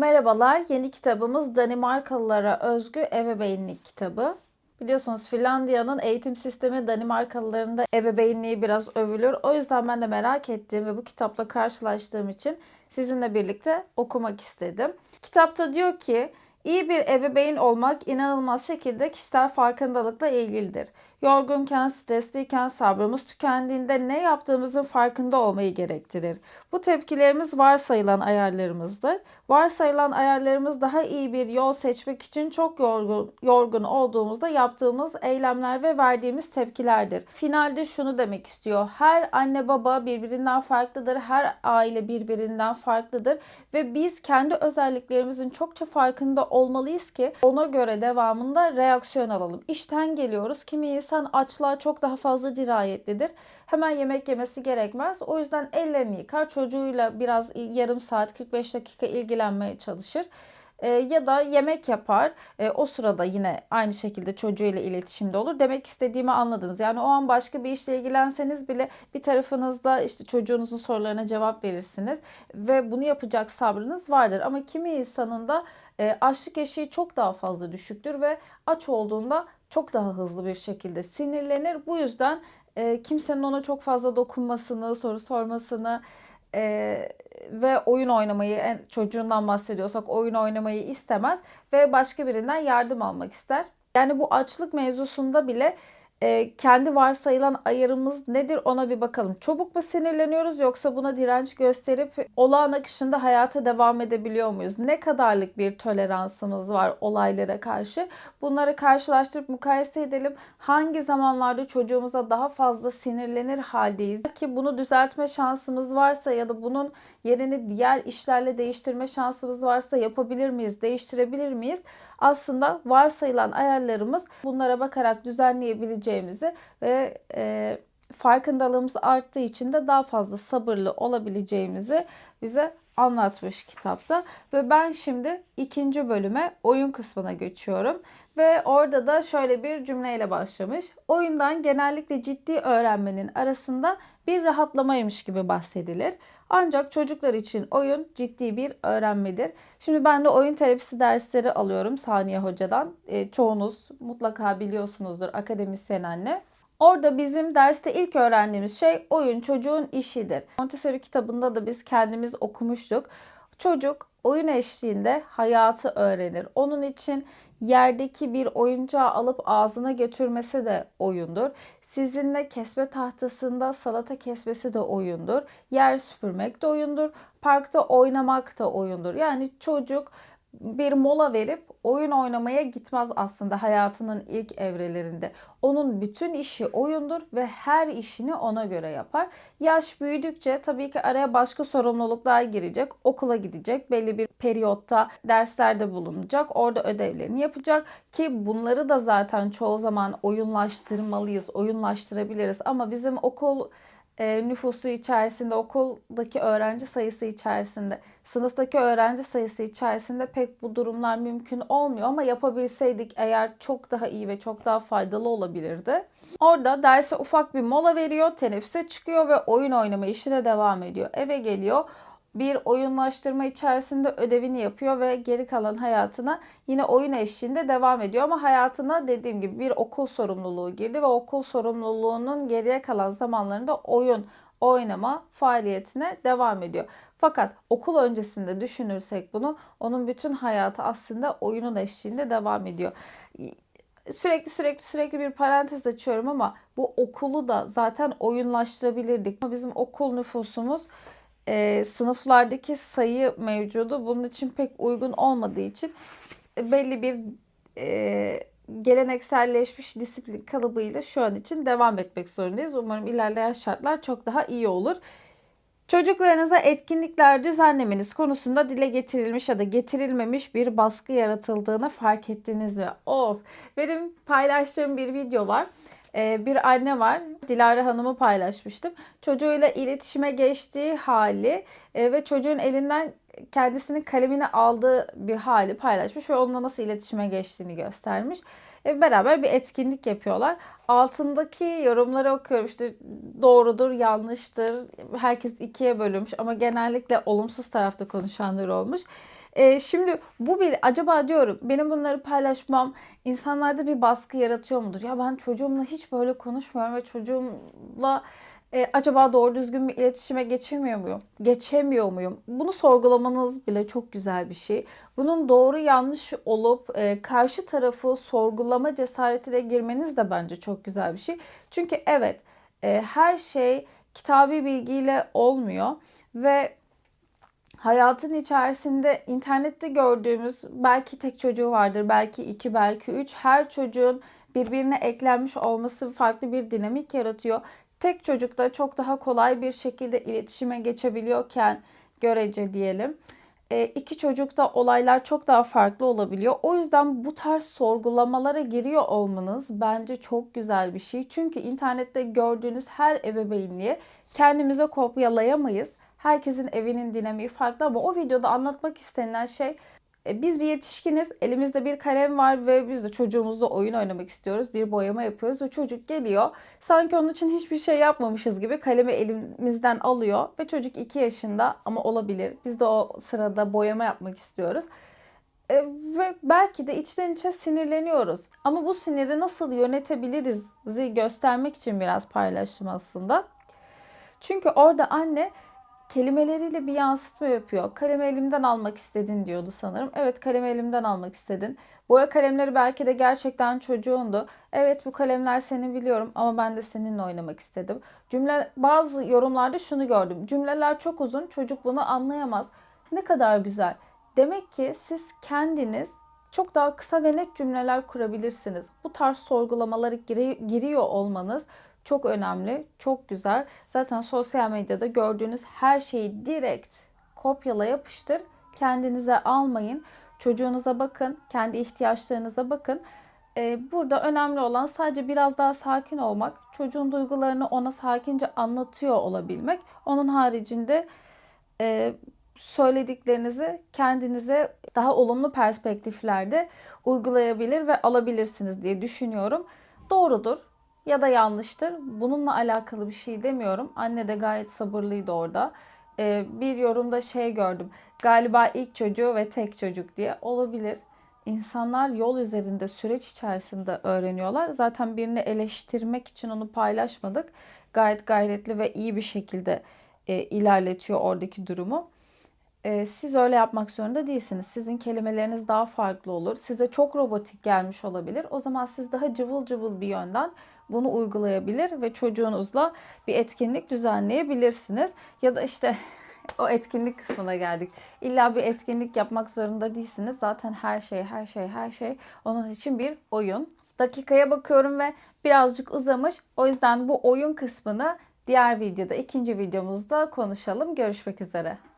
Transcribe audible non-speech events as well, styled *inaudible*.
Merhabalar, yeni kitabımız Danimarkalılara özgü ebeveynlik kitabı. Biliyorsunuz Finlandiya'nın eğitim sistemi Danimarkalılarında ebeveynliği biraz övülür. O yüzden ben de merak ettiğim ve bu kitapla karşılaştığım için sizinle birlikte okumak istedim. Kitapta diyor ki, iyi bir ebeveyn olmak inanılmaz şekilde kişisel farkındalıkla ilgilidir. Yorgunken, stresliyken, sabrımız tükendiğinde ne yaptığımızın farkında olmayı gerektirir. Bu tepkilerimiz varsayılan ayarlarımızdır. Varsayılan ayarlarımız daha iyi bir yol seçmek için çok yorgun, yorgun olduğumuzda yaptığımız eylemler ve verdiğimiz tepkilerdir. Finalde şunu demek istiyor. Her anne baba birbirinden farklıdır. Her aile birbirinden farklıdır. Ve biz kendi özelliklerimizin çokça farkında olmalıyız ki ona göre devamında reaksiyon alalım. İşten geliyoruz. Kimi insan açlığa çok daha fazla dirayetlidir. Hemen yemek yemesi gerekmez. O yüzden ellerini yıkar. Çocuğuyla biraz yarım saat 45 dakika ilgilenmeye çalışır. E, ya da yemek yapar. E, o sırada yine aynı şekilde çocuğuyla iletişimde olur. Demek istediğimi anladınız. Yani o an başka bir işle ilgilenseniz bile bir tarafınızda işte çocuğunuzun sorularına cevap verirsiniz ve bunu yapacak sabrınız vardır. Ama kimi insanın da e, açlık eşiği çok daha fazla düşüktür ve aç olduğunda çok daha hızlı bir şekilde sinirlenir. Bu yüzden e, kimsenin ona çok fazla dokunmasını, soru sormasını e, ve oyun oynamayı, çocuğundan bahsediyorsak oyun oynamayı istemez ve başka birinden yardım almak ister. Yani bu açlık mevzusunda bile e, kendi varsayılan ayarımız nedir ona bir bakalım. Çabuk mu sinirleniyoruz yoksa buna direnç gösterip olağan akışında hayata devam edebiliyor muyuz? Ne kadarlık bir toleransımız var olaylara karşı? Bunları karşılaştırıp mukayese edelim. Hangi zamanlarda çocuğumuza daha fazla sinirlenir haldeyiz? Ki bunu düzeltme şansımız varsa ya da bunun yerini diğer işlerle değiştirme şansımız varsa yapabilir miyiz? Değiştirebilir miyiz? Aslında varsayılan ayarlarımız bunlara bakarak düzenleyebileceğimizi ve e, farkındalığımız arttığı için de daha fazla sabırlı olabileceğimizi bize anlatmış kitapta. Ve ben şimdi ikinci bölüme oyun kısmına geçiyorum. Ve orada da şöyle bir cümleyle başlamış. Oyundan genellikle ciddi öğrenmenin arasında bir rahatlamaymış gibi bahsedilir. Ancak çocuklar için oyun ciddi bir öğrenmedir. Şimdi ben de oyun terapisi dersleri alıyorum Saniye Hoca'dan. E, çoğunuz mutlaka biliyorsunuzdur akademisyen anne. Orada bizim derste ilk öğrendiğimiz şey oyun çocuğun işidir. Montessori kitabında da biz kendimiz okumuştuk. Çocuk oyun eşliğinde hayatı öğrenir. Onun için yerdeki bir oyuncağı alıp ağzına götürmesi de oyundur. Sizinle kesme tahtasında salata kesmesi de oyundur. Yer süpürmek de oyundur. Parkta oynamak da oyundur. Yani çocuk bir mola verip oyun oynamaya gitmez aslında hayatının ilk evrelerinde. Onun bütün işi oyundur ve her işini ona göre yapar. Yaş büyüdükçe tabii ki araya başka sorumluluklar girecek. Okula gidecek. Belli bir periyotta derslerde bulunacak. Orada ödevlerini yapacak ki bunları da zaten çoğu zaman oyunlaştırmalıyız, oyunlaştırabiliriz. Ama bizim okul e, nüfusu içerisinde, okuldaki öğrenci sayısı içerisinde, sınıftaki öğrenci sayısı içerisinde pek bu durumlar mümkün olmuyor ama yapabilseydik eğer çok daha iyi ve çok daha faydalı olabilirdi. Orada derse ufak bir mola veriyor, teneffüse çıkıyor ve oyun oynama işine devam ediyor. Eve geliyor bir oyunlaştırma içerisinde ödevini yapıyor ve geri kalan hayatına yine oyun eşliğinde devam ediyor. Ama hayatına dediğim gibi bir okul sorumluluğu girdi ve okul sorumluluğunun geriye kalan zamanlarında oyun oynama faaliyetine devam ediyor. Fakat okul öncesinde düşünürsek bunu onun bütün hayatı aslında oyunun eşliğinde devam ediyor sürekli sürekli sürekli bir parantez açıyorum ama bu okulu da zaten oyunlaştırabilirdik. Ama bizim okul nüfusumuz e, sınıflardaki sayı mevcudu bunun için pek uygun olmadığı için e, belli bir e, gelenekselleşmiş disiplin kalıbıyla şu an için devam etmek zorundayız. Umarım ilerleyen şartlar çok daha iyi olur. Çocuklarınıza etkinlikler düzenlemeniz konusunda dile getirilmiş ya da getirilmemiş bir baskı yaratıldığını fark ettiniz mi? Of! Benim paylaştığım bir video var. Ee, bir anne var. Dilara Hanım'ı paylaşmıştım. Çocuğuyla iletişime geçtiği hali e, ve çocuğun elinden kendisinin kalemini aldığı bir hali paylaşmış ve onunla nasıl iletişime geçtiğini göstermiş. E, beraber bir etkinlik yapıyorlar. Altındaki yorumları okuyorum işte doğrudur, yanlıştır. Herkes ikiye bölünmüş ama genellikle olumsuz tarafta konuşanlar olmuş. Ee, şimdi bu bir acaba diyorum benim bunları paylaşmam insanlarda bir baskı yaratıyor mudur? Ya ben çocuğumla hiç böyle konuşmuyorum ve çocuğumla e, acaba doğru düzgün bir iletişime geçemiyor muyum? Geçemiyor muyum? Bunu sorgulamanız bile çok güzel bir şey. Bunun doğru yanlış olup e, karşı tarafı sorgulama cesaretine girmeniz de bence çok güzel bir şey. Çünkü evet e, her şey kitabi bilgiyle olmuyor ve hayatın içerisinde internette gördüğümüz belki tek çocuğu vardır, belki iki, belki üç. Her çocuğun birbirine eklenmiş olması farklı bir dinamik yaratıyor. Tek çocukta çok daha kolay bir şekilde iletişime geçebiliyorken görece diyelim. E, iki çocukta olaylar çok daha farklı olabiliyor. O yüzden bu tarz sorgulamalara giriyor olmanız bence çok güzel bir şey. Çünkü internette gördüğünüz her ebeveynliği kendimize kopyalayamayız. Herkesin evinin dinamiği farklı ama o videoda anlatmak istenilen şey e, biz bir yetişkiniz, elimizde bir kalem var ve biz de çocuğumuzla oyun oynamak istiyoruz. Bir boyama yapıyoruz ve çocuk geliyor. Sanki onun için hiçbir şey yapmamışız gibi kalemi elimizden alıyor ve çocuk 2 yaşında ama olabilir. Biz de o sırada boyama yapmak istiyoruz. E, ve belki de içten içe sinirleniyoruz. Ama bu siniri nasıl yönetebiliriz göstermek için biraz paylaştım aslında. Çünkü orada anne kelimeleriyle bir yansıtma yapıyor. Kalemi elimden almak istedin diyordu sanırım. Evet kalemi elimden almak istedin. Boya kalemleri belki de gerçekten çocuğundu. Evet bu kalemler seni biliyorum ama ben de seninle oynamak istedim. Cümle bazı yorumlarda şunu gördüm. Cümleler çok uzun çocuk bunu anlayamaz. Ne kadar güzel. Demek ki siz kendiniz çok daha kısa ve net cümleler kurabilirsiniz. Bu tarz sorgulamaları giriyor olmanız çok önemli, çok güzel. Zaten sosyal medyada gördüğünüz her şeyi direkt kopyala yapıştır. Kendinize almayın. Çocuğunuza bakın, kendi ihtiyaçlarınıza bakın. Ee, burada önemli olan sadece biraz daha sakin olmak, çocuğun duygularını ona sakince anlatıyor olabilmek. Onun haricinde e, söylediklerinizi kendinize daha olumlu perspektiflerde uygulayabilir ve alabilirsiniz diye düşünüyorum. Doğrudur ya da yanlıştır. Bununla alakalı bir şey demiyorum. Anne de gayet sabırlıydı orada. Ee, bir yorumda şey gördüm. Galiba ilk çocuğu ve tek çocuk diye olabilir. İnsanlar yol üzerinde süreç içerisinde öğreniyorlar. Zaten birini eleştirmek için onu paylaşmadık. Gayet gayretli ve iyi bir şekilde e, ilerletiyor oradaki durumu. E, siz öyle yapmak zorunda değilsiniz. Sizin kelimeleriniz daha farklı olur. Size çok robotik gelmiş olabilir. O zaman siz daha cıvıl cıvıl bir yönden bunu uygulayabilir ve çocuğunuzla bir etkinlik düzenleyebilirsiniz. Ya da işte *laughs* o etkinlik kısmına geldik. İlla bir etkinlik yapmak zorunda değilsiniz. Zaten her şey, her şey, her şey onun için bir oyun. Dakikaya bakıyorum ve birazcık uzamış. O yüzden bu oyun kısmını diğer videoda, ikinci videomuzda konuşalım. Görüşmek üzere.